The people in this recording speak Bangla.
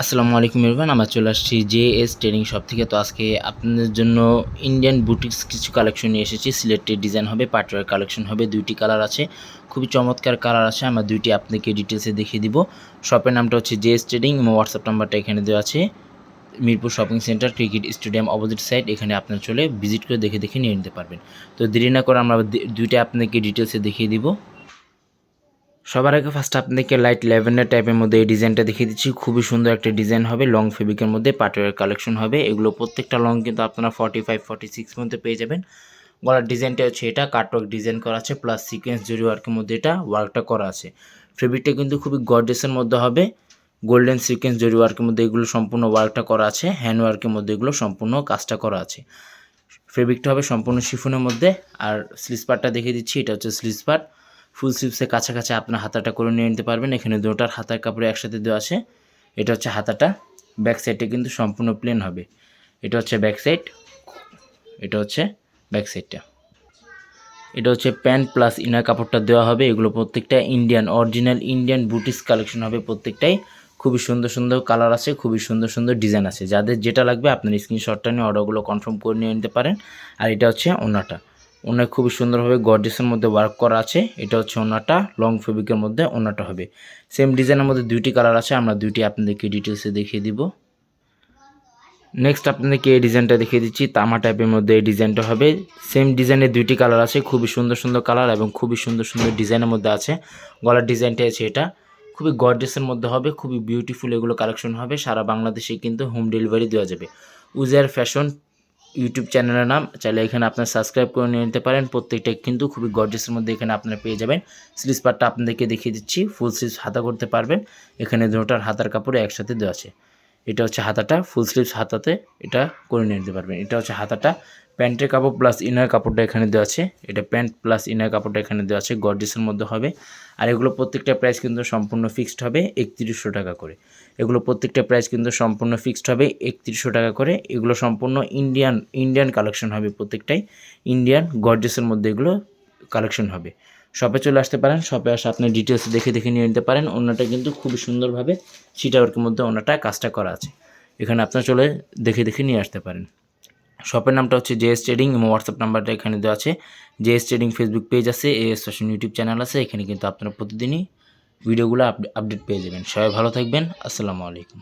আসসালামু আলাইকুম ইরফান আমরা চলে আসছি জে এস ট্রেনিং শপ থেকে। তো আজকে আপনাদের জন্য ইন্ডিয়ান বুটিক্স কিছু কালেকশন নিয়ে এসেছি। সিলেক্টেড ডিজাইন হবে পাটওয়ার কালেকশন হবে, দুইটি কালার আছে। খুবই চমৎকার কালার আছে, আমরা দুইটি আপনাকে ডিটেলসে দেখিয়ে দিব। শপের নামটা হচ্ছে জে এস ট্রেডিং এবং হোয়াটসঅ্যাপ নাম্বারটা এখানে দেওয়া আছে। Mirpur shopping centre cricket stadium opposite side এখানে আপনার চলে ভিজিট করে দেখে দেখে নিয়ে নিতে পারবেন। তো দেরি না করে আমরা দুইটা আপনাকে ডিটেলসে দেখিয়ে দিব। সবার আগে ফার্স্ট আপনাদেরকে লাইট ল্যাভেন্ডার টাইপের মধ্যে এই ডিজাইনটা দেখিয়ে দিচ্ছি। খুবই সুন্দর একটা ডিজাইন হবে লং ফেব্রিকের মধ্যে পাটের কালেকশন হবে। এগুলো প্রত্যেকটা লং কিন্তু আপনারা ফর্টি ফাইভ ফর্টি সিক্স মধ্যে পেয়ে যাবেন। গলার ডিজাইনটা হচ্ছে এটা কাটওয়ার্ক ডিজাইন করা আছে প্লাস সিকোয়েন্স জরি ওয়ার্কের মধ্যে এটা ওয়ার্কটা করা আছে। ফেব্রিকটা কিন্তু খুবই গর্জেসের মধ্যে হবে। গোল্ডেন সিকোয়েন্স জরি ওয়ার্কের মধ্যে এগুলো সম্পূর্ণ ওয়ার্কটা করা আছে। হ্যান্ড ওয়ার্কের মধ্যে এগুলো সম্পূর্ণ কাজটা করা আছে। ফেব্রিকটা হবে সম্পূর্ণ শিফনের মধ্যে। আর স্লিজ পার্টটা দেখিয়ে দিচ্ছি, এটা হচ্ছে স্লিজ পার্ট ফুল স্লিভসের কাছাকাছি আপনার হাতাটা করে নিয়ে নিতে পারবেন। এখানে দুটার হাতার কাপড়ে একসাথে দেওয়া আছে। এটা হচ্ছে হাতাটা। ব্যাক সাইডে কিন্তু সম্পূর্ণ প্লেন হবে। এটা হচ্ছে ব্যাক সাইড এটা হচ্ছে ব্যাক সাইডটা এটা হচ্ছে প্যান্ট প্লাস ইনার কাপড়টা দেওয়া হবে। এগুলো প্রত্যেকটা Indian original Indian boutiques collection হবে প্রত্যেকটাই। খুবই সুন্দর সুন্দর কালার আছে, খুবই সুন্দর সুন্দর ডিজাইন আছে। যাদের যেটা লাগবে আপনার স্ক্রিনশটটা নিয়ে অর্ডারগুলো কনফার্ম করে নিয়ে নিতে পারেন। আর এটা হচ্ছে ওনাটা। ওনার খুবই সুন্দরভাবে গর্জেসের মধ্যে ওয়ার্ক করা আছে। এটা হচ্ছে ওনাটা লং ফেব্রিকের মধ্যে ওনাটা হবে। সেম ডিজাইনের মধ্যে দুইটি কালার আছে, আমরা দুইটি আপনাদেরকে ডিটেলসে দেখিয়ে দিব। নেক্সট আপনাদেরকে এই ডিজাইনটা দেখিয়ে দিচ্ছি, তামা টাইপের মধ্যে এই ডিজাইনটা হবে। সেম ডিজাইনের দুইটি কালার আছে, খুবই সুন্দর সুন্দর কালার এবং খুবই সুন্দর সুন্দর ডিজাইনের মধ্যে আছে। গলার ডিজাইনটা আছে এটা। খুবই গর্জেসের মধ্যে হবে, খুবই বিউটিফুল এগুলো কালেকশন হবে। সারা বাংলাদেশে কিন্তু হোম ডেলিভারি দেওয়া যাবে। উজার ফ্যাশন ইউটিউব চ্যানেলের নাম, চাইলে এখানে আপনার সাবস্ক্রাইব করে নিয়ে নিতে পারেন। প্রত্যেকটা কিন্তু খুবই গর্জেসের মধ্যে এখানে আপনারা পেয়ে যাবেন। স্লিজ পার্টটা আপনাদেরকে দেখিয়ে দিচ্ছি ফুল স্লিজ হাতা করতে পারবেন। এখানে দুটার হাতার কাপড়ে একসাথে দেওয়া আছে। এটা হচ্ছে হাতাটা ফুল স্লিভস হাতাতে এটা করে নিতে পারবেন। এটা হচ্ছে হাতাটা, প্যান্টের কাপড় প্লাস ইনার কাপড়টা এখানে দেওয়া আছে। এটা প্যান্ট প্লাস ইনার কাপড়টা এখানে দেওয়া আছে গর্জেসের মধ্যে হবে। আর এগুলো প্রত্যেকটা প্রাইস কিন্তু সম্পূর্ণ ফিক্সড হবে, একত্রিশশো টাকা করে। এগুলো প্রত্যেকটা প্রাইস কিন্তু সম্পূর্ণ ফিক্সড হবে, একত্রিশশো টাকা করে। এগুলো সম্পূর্ণ ইন্ডিয়ান ইন্ডিয়ান কালেকশন হবে প্রত্যেকটাই। ইন্ডিয়ান গর্জেসের মধ্যে এগুলো কালেকশন হবে। শপে চলে আসতে পারেন। শপে আসে আপনি ডিটেলস দেখে দেখে নিয়ে নিতে পারেন। অন্যটা কিন্তু খুবই সুন্দরভাবে সিটাওয়ার্কের মধ্যে অন্যটা কাজটা করা আছে। এখানে আপনার চলে দেখে দেখে নিয়ে আসতে পারেন। শপের নামটা হচ্ছে জেএস ট্রেডিং এবং হোয়াটসঅ্যাপ নাম্বারটা এখানে দেওয়া আছে। জেএস ট্রেডিং ফেসবুক পেজ আছে এএস ফ্যাশন ইউটিউব চ্যানেল আছে। এখানে কিন্তু আপনারা প্রতিদিনই ভিডিওগুলো আপডেট পেয়ে যাবেন। সবাই ভালো থাকবেন। আসসালামু আলাইকুম।